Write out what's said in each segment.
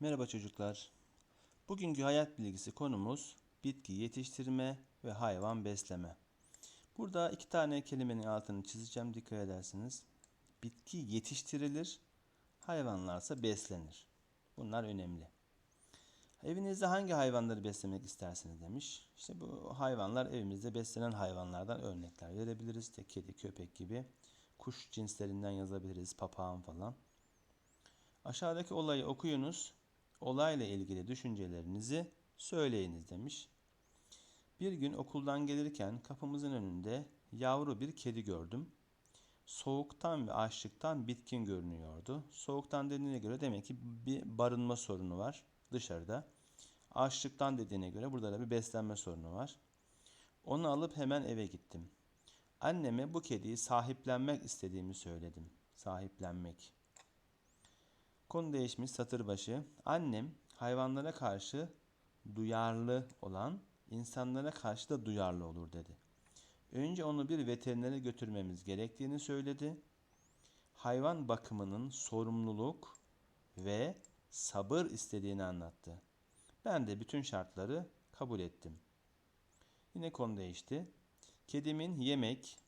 Merhaba çocuklar. Bugünkü hayat bilgisi konumuz bitki yetiştirme ve hayvan besleme. Burada iki tane kelimenin altını çizeceğim dikkat edersiniz. Bitki yetiştirilir, hayvanlarsa beslenir. Bunlar önemli. Evinizde hangi hayvanları beslemek istersiniz demiş. İşte bu hayvanlar evimizde beslenen hayvanlardan örnekler verebiliriz. İşte kedi, köpek gibi. Kuş cinslerinden yazabiliriz, papağan falan. Aşağıdaki olayı okuyunuz. Olayla ilgili düşüncelerinizi söyleyiniz demiş. Bir gün okuldan gelirken kapımızın önünde yavru bir kedi gördüm. Soğuktan ve açlıktan bitkin görünüyordu. Soğuktan dediğine göre demek ki bir barınma sorunu var dışarıda. Açlıktan dediğine göre burada da bir beslenme sorunu var. Onu alıp hemen eve gittim. Anneme bu kediyi sahiplenmek istediğimi söyledim. Sahiplenmek. Konu değişmiş satır başı. Annem hayvanlara karşı duyarlı olan insanlara karşı da duyarlı olur dedi. Önce onu bir veterinere götürmemiz gerektiğini söyledi. Hayvan bakımının sorumluluk ve sabır istediğini anlattı. Ben de bütün şartları kabul ettim. Yine konu değişti. Kedimin yemek,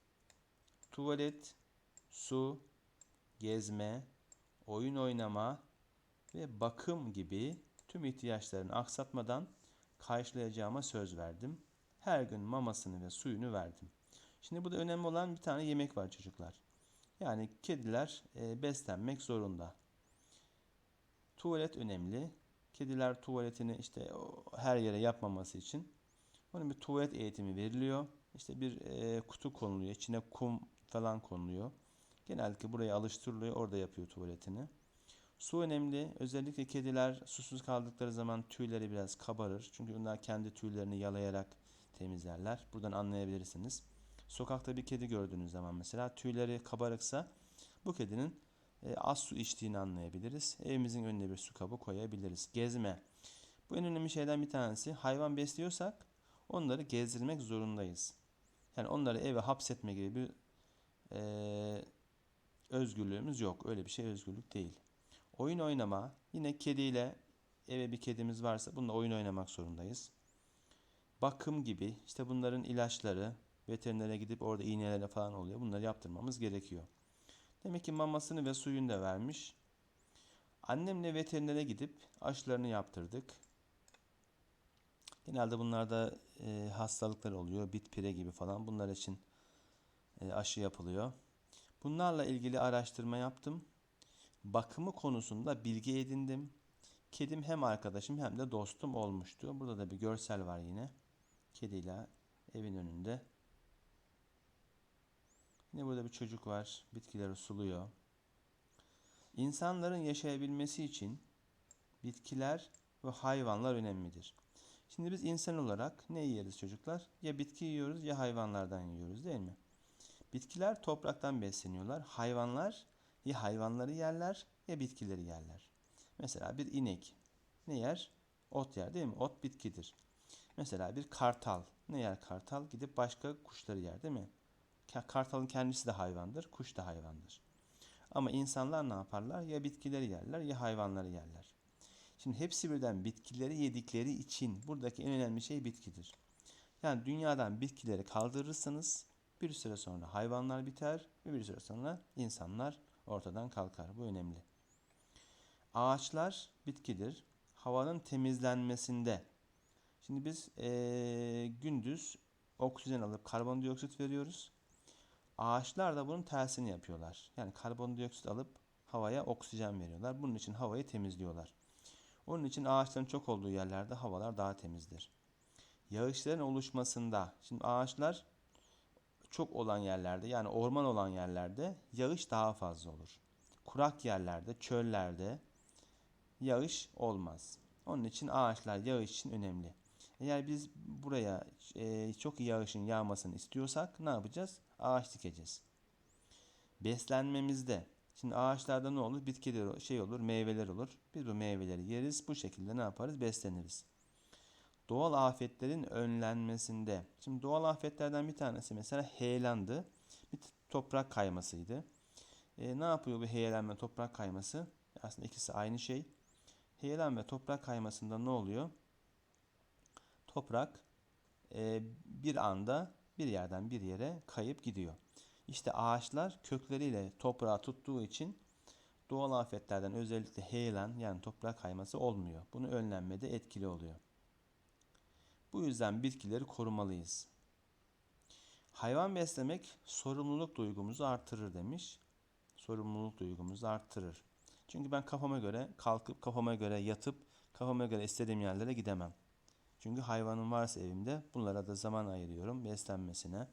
tuvalet, su, gezme, oyun oynama ve bakım gibi tüm ihtiyaçlarını aksatmadan karşılayacağıma söz verdim. Her gün mamasını ve suyunu verdim. Şimdi burada önemli olan bir tane yemek var çocuklar. Yani kediler e, beslenmek zorunda. Tuvalet önemli. Kediler tuvaletini işte her yere yapmaması için onun bir tuvalet eğitimi veriliyor. İşte bir e, kutu konuluyor. içine kum falan konuluyor. Genellikle buraya alıştırılıyor. Orada yapıyor tuvaletini. Su önemli. Özellikle kediler susuz kaldıkları zaman tüyleri biraz kabarır. Çünkü onlar kendi tüylerini yalayarak temizlerler. Buradan anlayabilirsiniz. Sokakta bir kedi gördüğünüz zaman mesela tüyleri kabarıksa bu kedinin e, az su içtiğini anlayabiliriz. Evimizin önüne bir su kabı koyabiliriz. Gezme. Bu en önemli şeyden bir tanesi. Hayvan besliyorsak onları gezdirmek zorundayız. Yani onları eve hapsetme gibi bir e, özgürlüğümüz yok. Öyle bir şey özgürlük değil. Oyun oynama. Yine kediyle eve bir kedimiz varsa bununla oyun oynamak zorundayız. Bakım gibi işte bunların ilaçları veterinere gidip orada iğneleri falan oluyor. Bunları yaptırmamız gerekiyor. Demek ki mamasını ve suyunu da vermiş. Annemle veterinere gidip aşılarını yaptırdık. Genelde bunlarda e, hastalıklar oluyor. Bit pire gibi falan. Bunlar için e, aşı yapılıyor. Bunlarla ilgili araştırma yaptım. Bakımı konusunda bilgi edindim. Kedim hem arkadaşım hem de dostum olmuştu. Burada da bir görsel var yine. Kediyle evin önünde. Yine burada bir çocuk var. Bitkileri suluyor. İnsanların yaşayabilmesi için bitkiler ve hayvanlar önemlidir. Şimdi biz insan olarak ne yeriz çocuklar? Ya bitki yiyoruz ya hayvanlardan yiyoruz değil mi? Bitkiler topraktan besleniyorlar. Hayvanlar ya hayvanları yerler ya bitkileri yerler. Mesela bir inek ne yer? Ot yer değil mi? Ot bitkidir. Mesela bir kartal ne yer kartal? Gidip başka kuşları yer değil mi? Kartalın kendisi de hayvandır, kuş da hayvandır. Ama insanlar ne yaparlar? Ya bitkileri yerler ya hayvanları yerler. Şimdi hepsi birden bitkileri yedikleri için buradaki en önemli şey bitkidir. Yani dünyadan bitkileri kaldırırsanız bir süre sonra hayvanlar biter ve bir süre sonra insanlar ortadan kalkar. Bu önemli. Ağaçlar bitkidir. Havanın temizlenmesinde. Şimdi biz ee, gündüz oksijen alıp karbondioksit veriyoruz. Ağaçlar da bunun tersini yapıyorlar. Yani karbondioksit alıp havaya oksijen veriyorlar. Bunun için havayı temizliyorlar. Onun için ağaçların çok olduğu yerlerde havalar daha temizdir. Yağışların oluşmasında, şimdi ağaçlar çok olan yerlerde yani orman olan yerlerde yağış daha fazla olur. Kurak yerlerde, çöllerde yağış olmaz. Onun için ağaçlar yağış için önemli. Eğer biz buraya e, çok yağışın yağmasını istiyorsak ne yapacağız? Ağaç dikeceğiz. Beslenmemizde Şimdi ağaçlarda ne olur? Bitkiler şey olur, meyveler olur. Biz bu meyveleri yeriz. Bu şekilde ne yaparız? Besleniriz. Doğal afetlerin önlenmesinde. Şimdi doğal afetlerden bir tanesi mesela heyelandı. Bir toprak kaymasıydı. E, ne yapıyor bu heyelanma toprak kayması? Aslında ikisi aynı şey. Heyelan ve toprak kaymasında ne oluyor? Toprak e, bir anda bir yerden bir yere kayıp gidiyor. İşte ağaçlar kökleriyle toprağı tuttuğu için doğal afetlerden özellikle heyelan yani toprak kayması olmuyor. Bunu önlenmede etkili oluyor. Bu yüzden bitkileri korumalıyız. Hayvan beslemek sorumluluk duygumuzu artırır demiş. Sorumluluk duygumuzu artırır. Çünkü ben kafama göre kalkıp kafama göre yatıp kafama göre istediğim yerlere gidemem. Çünkü hayvanım varsa evimde bunlara da zaman ayırıyorum. Beslenmesine,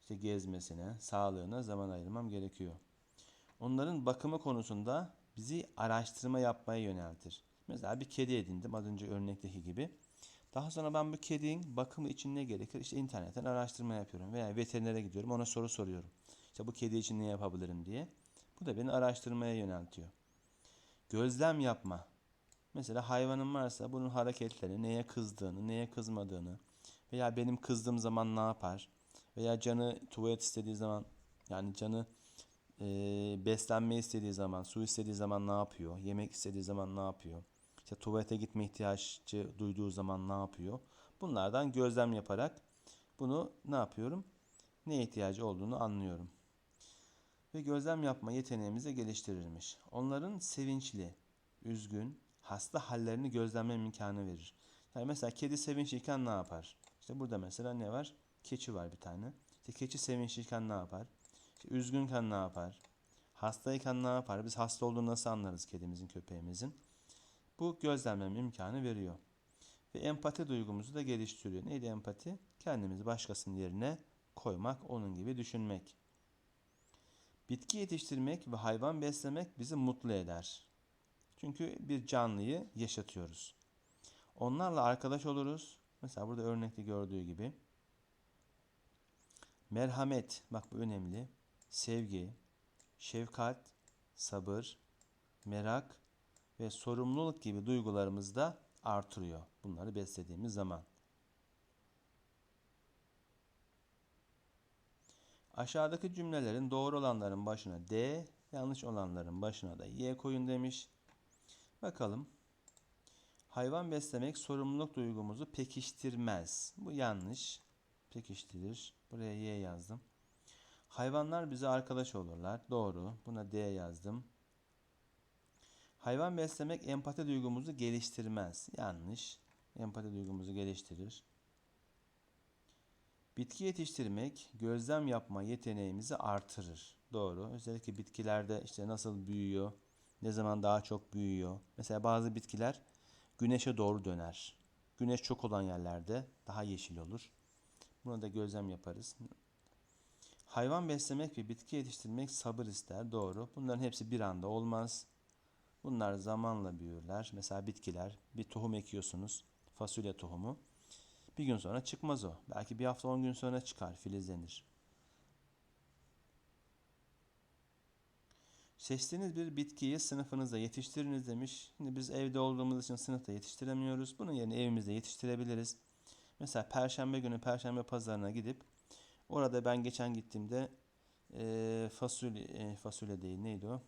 işte gezmesine, sağlığına zaman ayırmam gerekiyor. Onların bakımı konusunda bizi araştırma yapmaya yöneltir. Mesela bir kedi edindim az önce örnekteki gibi. Daha sonra ben bu kedinin bakımı için ne gerekir? İşte internetten araştırma yapıyorum veya veterinere gidiyorum ona soru soruyorum. İşte bu kedi için ne yapabilirim diye. Bu da beni araştırmaya yöneltiyor. Gözlem yapma. Mesela hayvanım varsa bunun hareketleri, neye kızdığını, neye kızmadığını veya benim kızdığım zaman ne yapar veya canı tuvalet istediği zaman yani canı e, beslenme istediği zaman, su istediği zaman ne yapıyor, yemek istediği zaman ne yapıyor, işte tuvalete gitme ihtiyacı duyduğu zaman ne yapıyor. Bunlardan gözlem yaparak bunu ne yapıyorum? Neye ihtiyacı olduğunu anlıyorum. Ve gözlem yapma yeteneğimizi geliştirirmiş. Onların sevinçli, üzgün, hasta hallerini gözlemleme imkanı verir. Yani mesela kedi sevinçliyken ne yapar? İşte burada mesela ne var? Keçi var bir tane. İşte keçi sevinçliyken ne yapar? İşte üzgünken ne yapar? Hastayken ne yapar? Biz hasta olduğunu nasıl anlarız kedimizin, köpeğimizin? Bu gözlemleme imkanı veriyor. Ve empati duygumuzu da geliştiriyor. Neydi empati? Kendimizi başkasının yerine koymak, onun gibi düşünmek. Bitki yetiştirmek ve hayvan beslemek bizi mutlu eder. Çünkü bir canlıyı yaşatıyoruz. Onlarla arkadaş oluruz. Mesela burada örnekte gördüğü gibi. Merhamet, bak bu önemli. Sevgi, şefkat, sabır, merak ve sorumluluk gibi duygularımız da artırıyor. Bunları beslediğimiz zaman. Aşağıdaki cümlelerin doğru olanların başına D, yanlış olanların başına da Y koyun demiş. Bakalım. Hayvan beslemek sorumluluk duygumuzu pekiştirmez. Bu yanlış. Pekiştirir. Buraya Y yazdım. Hayvanlar bize arkadaş olurlar. Doğru. Buna D yazdım. Hayvan beslemek empati duygumuzu geliştirmez. Yanlış. Empati duygumuzu geliştirir. Bitki yetiştirmek gözlem yapma yeteneğimizi artırır. Doğru. Özellikle bitkilerde işte nasıl büyüyor, ne zaman daha çok büyüyor. Mesela bazı bitkiler güneşe doğru döner. Güneş çok olan yerlerde daha yeşil olur. Buna da gözlem yaparız. Hayvan beslemek ve bitki yetiştirmek sabır ister. Doğru. Bunların hepsi bir anda olmaz. Bunlar zamanla büyürler. Mesela bitkiler bir tohum ekiyorsunuz. Fasulye tohumu. Bir gün sonra çıkmaz o. Belki bir hafta on gün sonra çıkar, filizlenir. Seçtiğiniz bir bitkiyi sınıfınızda yetiştiriniz demiş. Şimdi biz evde olduğumuz için sınıfta yetiştiremiyoruz. Bunun yerine evimizde yetiştirebiliriz. Mesela perşembe günü perşembe pazarına gidip orada ben geçen gittiğimde e, fasulye, e, fasulye değil neydi o?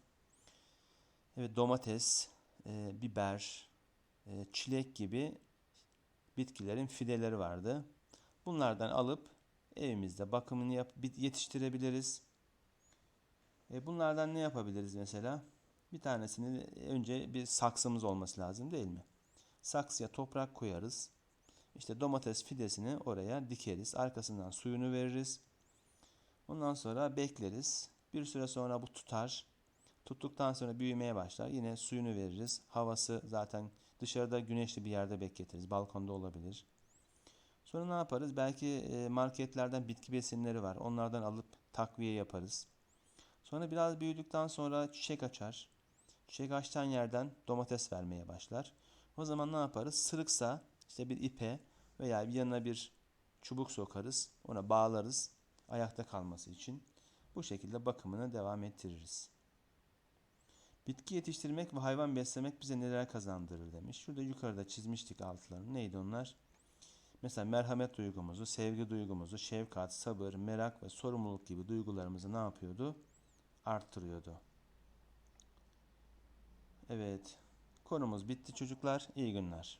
Evet domates, e, biber, e, çilek gibi bitkilerin fideleri vardı. Bunlardan alıp evimizde bakımını yap yetiştirebiliriz. E bunlardan ne yapabiliriz mesela? Bir tanesini önce bir saksımız olması lazım değil mi? Saksıya toprak koyarız. İşte domates fidesini oraya dikeriz. Arkasından suyunu veririz. Ondan sonra bekleriz. Bir süre sonra bu tutar. Tuttuktan sonra büyümeye başlar. Yine suyunu veririz. Havası zaten dışarıda güneşli bir yerde bekletiriz. Balkonda olabilir. Sonra ne yaparız? Belki marketlerden bitki besinleri var. Onlardan alıp takviye yaparız. Sonra biraz büyüdükten sonra çiçek açar. Çiçek açtan yerden domates vermeye başlar. O zaman ne yaparız? Sırıksa işte bir ipe veya bir yanına bir çubuk sokarız. Ona bağlarız ayakta kalması için. Bu şekilde bakımını devam ettiririz. Bitki yetiştirmek ve hayvan beslemek bize neler kazandırır demiş. Şurada yukarıda çizmiştik altlarını. Neydi onlar? Mesela merhamet duygumuzu, sevgi duygumuzu, şefkat, sabır, merak ve sorumluluk gibi duygularımızı ne yapıyordu? Arttırıyordu. Evet. Konumuz bitti çocuklar. İyi günler.